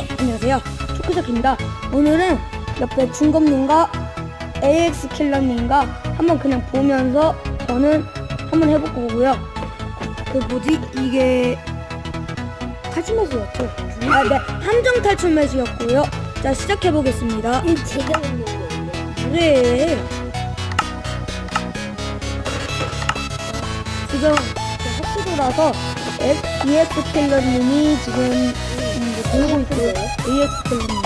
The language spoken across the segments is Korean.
네, 안녕하세요. 초크쇼입니다. 오늘은 옆에 중검님과 AX 킬러님과 한번 그냥 보면서 저는 한번 해볼 거고요. 그 뭐지? 이게 탈출 매수였죠? 아, 네. 함정 탈출 매수였고요. 자, 시작해 보겠습니다. 제가 거예요. 그래. 지금 학교도라서 EX 킬러님이 지금 음, 뭐 들고 있고요. EX 킬러님.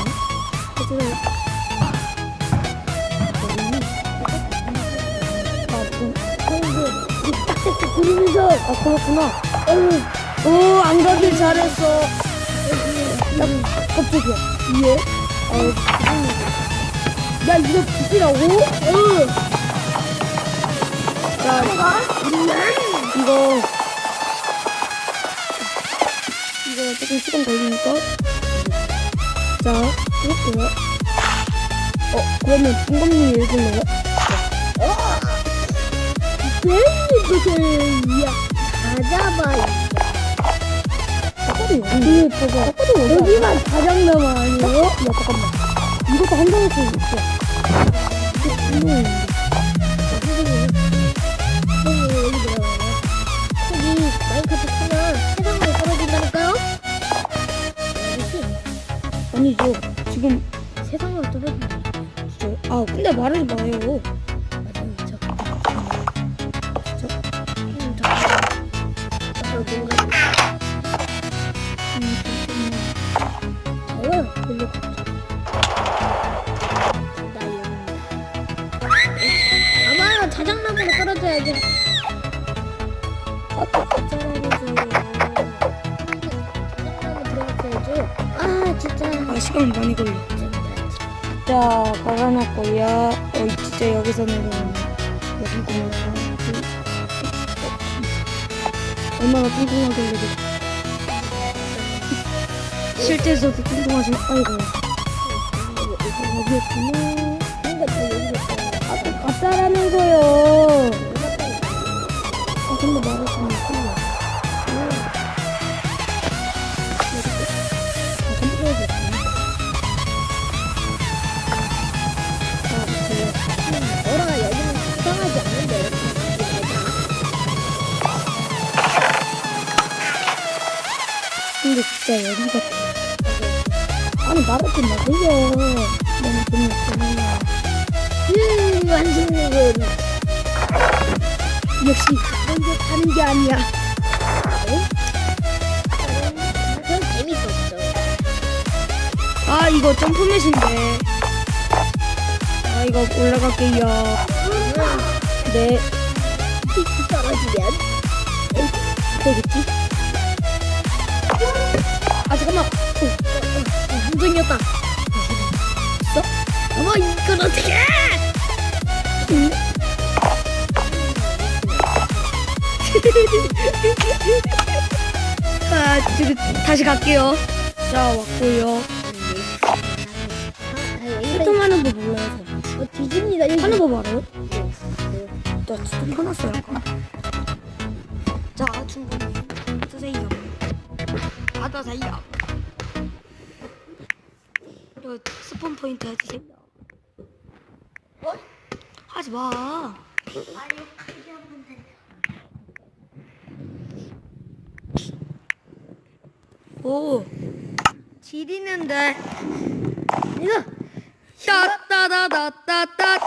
하지만 아, 지금 한국 딱딱딱 그리면서 아 그렇구나. 오, 안 가길 잘했어. 야, 깜짝이야. 예? 어, 야, 이거 부지라고? 어. 자, 이거, 이거 조금 시간 걸리니까. 자, 해볼게요. 어, 그러면 중범님이 읽을래요? 야, 가자봐. 아까도 여기, 저거, 아까도 여기. 여기만 자장면 아니에요? 야, 잠깐만. 이것도 한 장일 수 있어. 이거 분명히. 아니죠. 지금, 세상으로 떨어진다. 진짜요? 아, 근데 말하지 마요. 시간 많이 걸려. 자, 걸어놨고요. 어, 진짜 여기서 내려오네. 여기구나. 얼마나 뚱뚱하길래 그래. 실제에서도 뚱뚱하신, 아이고. 여기였구나. 뭔가 더 여기겠다. 아. 아, 근데 말했 진짜 여기 같아. 아니 말하지 마세요. 너무 재미없잖아요. 음 완성이군. 역시 먼저 가는 게 아니야. 그건 재밌었죠. 아 이거 점프맷인데. 아 이거 올라갈게요. 네, 틱 떨어지면 되겠지? 아 잠깐만. 함정이었다. 있어? 어머 이건 어떻게? 아 다시 갈게요. 자 왔고요. 소통하는 법 몰라요. 어, 뒤집니다. 여기. 하는 법 알아요? 나 진짜 화났어요. 자 충분히 쓰세요. 받아세요. 저 스폰 포인트 해주세요. 하지 마. 오, 지리는데. 따따다다따따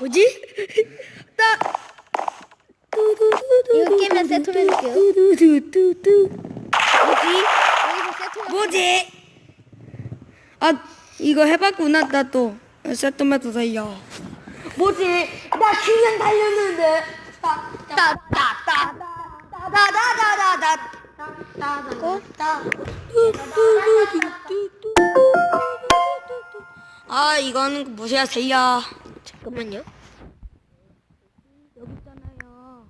뭐지? 따 이거 깨면 세트로. 두두두두두 뭐지? 뭐지? 아 이거 해봤구나 나 또 세트매도 돼요 뭐지? 나 그냥 달렸는데 아 이거는 무시하세요 잠깐만요. 여기 있잖아요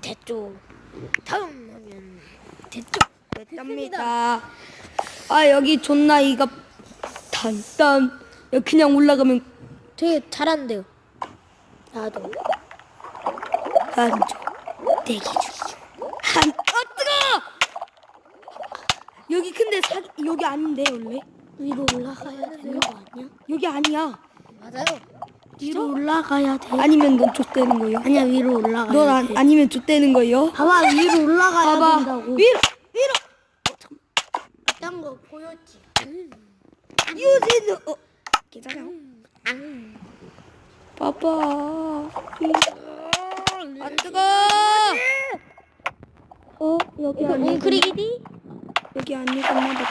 됐죠. 다음 하면 됐죠. 됐답니다 아 여기 존나 이거 단단 여기 그냥 올라가면 되게 잘한대요. 나도. 한조 대기 중이죠 한 어, 뜨거! 여기 근데 사, 여기 아닌데 원래 위로 올라가야 되는 거 아니야? 여기 아니야 맞아요. 위로 올라가야 돼. 아니면 넌 좆되는 거예요 아니야 위로 올라가야 넌 아, 아니면 좆되는 거예요 봐봐 위로 올라가야 봐봐 된다고. 위로 딴거 보였지. 유진우 어 괜찮아 앙. 봐봐 안 뜨거 어 여기 아니고 웅크리기디? 여기 아니구나 맞다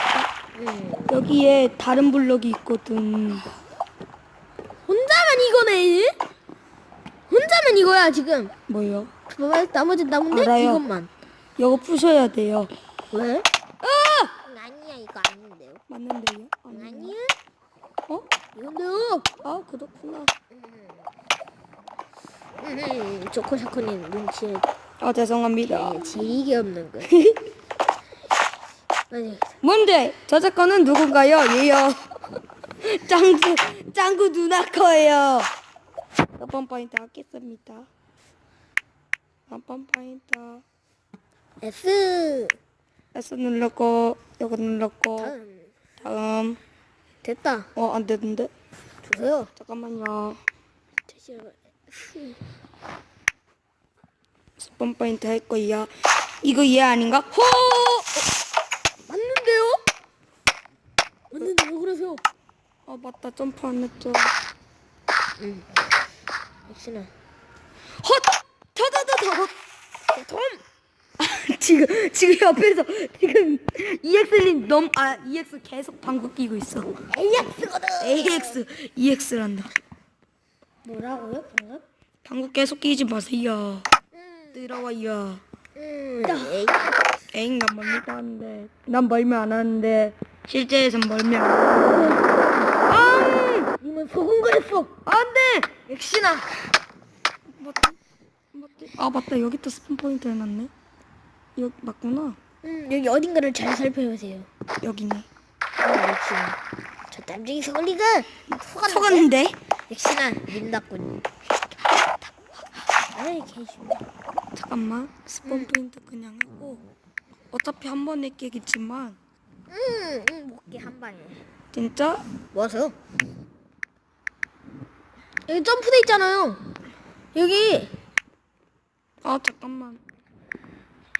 응. 여기에 다른 블럭이 있거든 혼자만 이거네. 혼자만 이거야 지금. 뭐요 봐봐 나머지 나무인데 알아요. 이것만. 이거 부셔야 돼요 왜? 아 아니야 이거 아닌데요. 맞는데요 아니요. 아니야? 어? 이건데요. 아 그렇구나 음, 조코샤코님 눈치에 아 죄송합니다 네, 지리게 없는 거. 아니, 뭔데? 저작권은 누군가요? 얘요. 짱구, 짱구 누나 거예요. 몇번 포인트 하겠습니다. 몇번 포인트. S. S 눌렀고, 이거 눌렀고, 다음. 다음. 됐다. 어, 안 되는데? 주세요. 잠깐만요. 다시 해봐. S. 10번 포인트 할 거야. 이거 얘 아닌가? 호! 맞는데요? 맞는데 왜 그러세요? 어, 맞다. 점프 안 했죠. 응. 역시나. 헛! 터더더더! 톰. 지금 지금 옆에서 지금 EX님 넘아 EX 계속 방구 끼고 있어. AX거든. AX EX란다. 뭐라고요? 방금? 방구 계속 끼지 마세요. 음. 들어와요. 음. 에이. 에잉 난 멀미도 하는데 난 멀미 안 하는데 실제에선 멀미 안 하는데. 아! 님은 속은 거였어. 안돼. 역시나. 맞다. 맞다. 아 맞다 여기 또 스폰 포인트 해놨네. 여기 맞구나. 음, 여기 어딘가를 잘 살펴보세요. 여기네. 어, 역시나. 저 땀쟁이 서글리가 속았는데? 속았는데? 역시나 님답군. 아이 개심해. 잠깐만 스폰 포인트 그냥 하고 어차피 한 번에 깨겠지만 음, 음, 먹게 한 방에. 진짜 뭐하세요? 여기 점프대 있잖아요. 여기. 아 잠깐만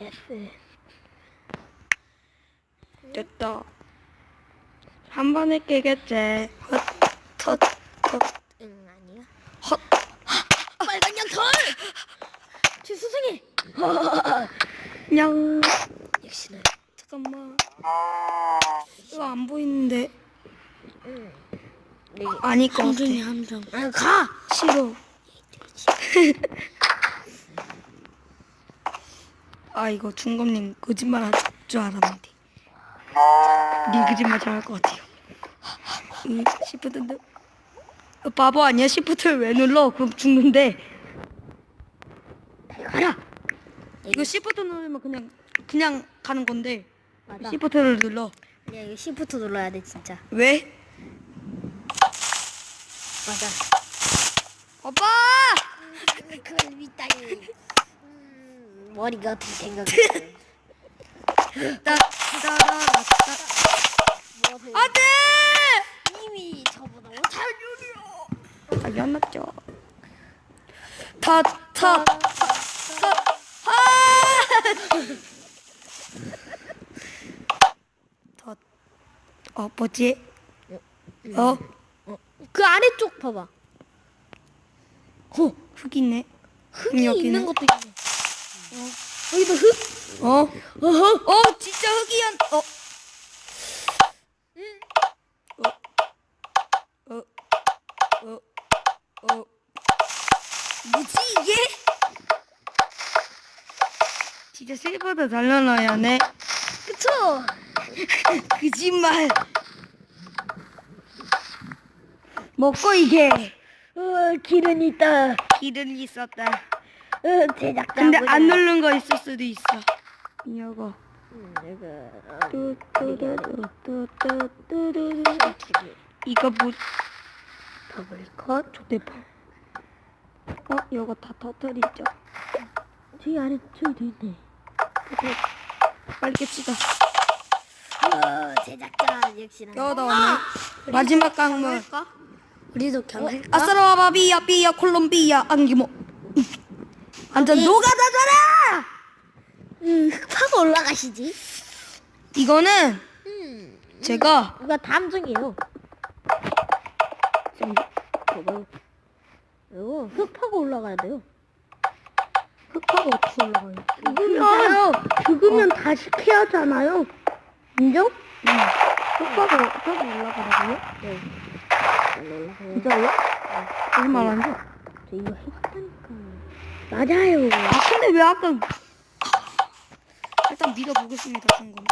F. 됐다 한 번에 깨겠지 헛 헛 헛 응 아니야. 헛. 빨간 양털. 제 수생해. 냥 역시나. 잠깐만 이거 안 보이는데 응. 아닐 것 같아 함정. 아 가. 싫어 아 이거 중검님 거짓말 할 줄 알았는데 니 거짓말 잘할 것 같아요 이 시프트인데 어, 바보 아니야 시프트를 왜 눌러 그럼 죽는데 가라 이거 시프트 누르면 그냥 그냥 가는 건데 맞아. 시프트를 눌러 아니야 이거 시프트 눌러야 돼 진짜. 왜? 맞아. 오빠 그걸 믿다니. 음, 머리가 어떻게 생각이 뭐하세요? 안돼 이미 저보다 못할 요리요. 당연하죠 타타 어 뭐지? 어? 그 아래쪽 봐봐. 어 흙이네 흙이 여기는? 있는 것도 있네. 어. 여기도 흙? 어? 어허 어 진짜 흙이야 어? 어? 어? 어? 어? 뭐지 이게? 진짜 실버도 달려놔야 네 그쵸? 거짓말 먹고 이게 어, 길은 있다. 길은 있었다 어, 제작자. 근데 안 누른 거 있을 수도 있어 이거 음, 이거. 뚜뚜뚜뚜뚜뚜뚜 이거 뭐 더블 컷. 조대파 어 이거 다 터뜨리죠 저기 아래 저기도 있네. 빨리 깹시다 어, 제작자 역시나. 여덟 마지막 강물 우리도 그냥 할까? 아스라바 비야 비야 콜롬비아 안기모 완전 노가다잖아 음, 흑파가 올라가시지. 이거는 음, 제가 이거 다음 중이에요. 좀 봐봐요. 이거 흑파가 올라가야 돼요. 흑파가 어떻게 올라가요? 죽으면 죽으면 다시 캐야잖아요. 인정? 응. 흑파가 흑파가 올라가라고요? 네. 진짜요? 안 줘. 저 이거. 맞아요. 아 근데 왜 아까 일단 믿어보겠습니다 중검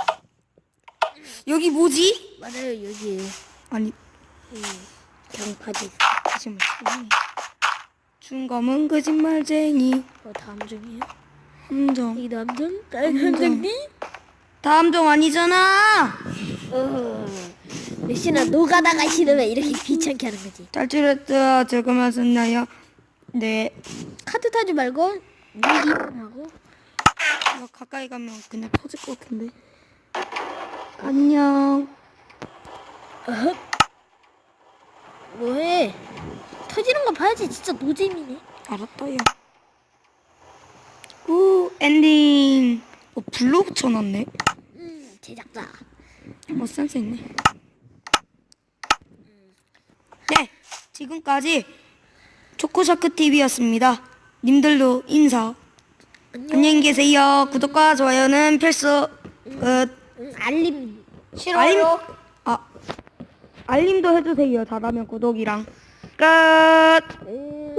여기 뭐지? 맞아요 여기 아니 음, 경파지. 거짓말쟁이 중검은 거짓말쟁이 어 다음 중이에요. 함정 이 남정 함정. 딸현장님. 다음 정 아니잖아 어. 역시나 노가다가 싫으면 이렇게 귀찮게 하는 거지. 탈출했다 조금 하셨나요? 네 카드 타지 말고 미리 하고. 이거 가까이 가면 그냥 터질 것 같은데. 안녕. 뭐해? 터지는 거 봐야지. 진짜 노잼이네. 알았다요. 우 엔딩. 어 불로 붙여놨네. 음 제작자. 어 센스 있네. 네 지금까지 초코샤크 TV였습니다 님들도 인사. 안녕히 계세요. 구독과 좋아요는 필수. 끝 음, 알림. 알림. 아. 알림도 해주세요. 잘하면 구독이랑. 끝. 음,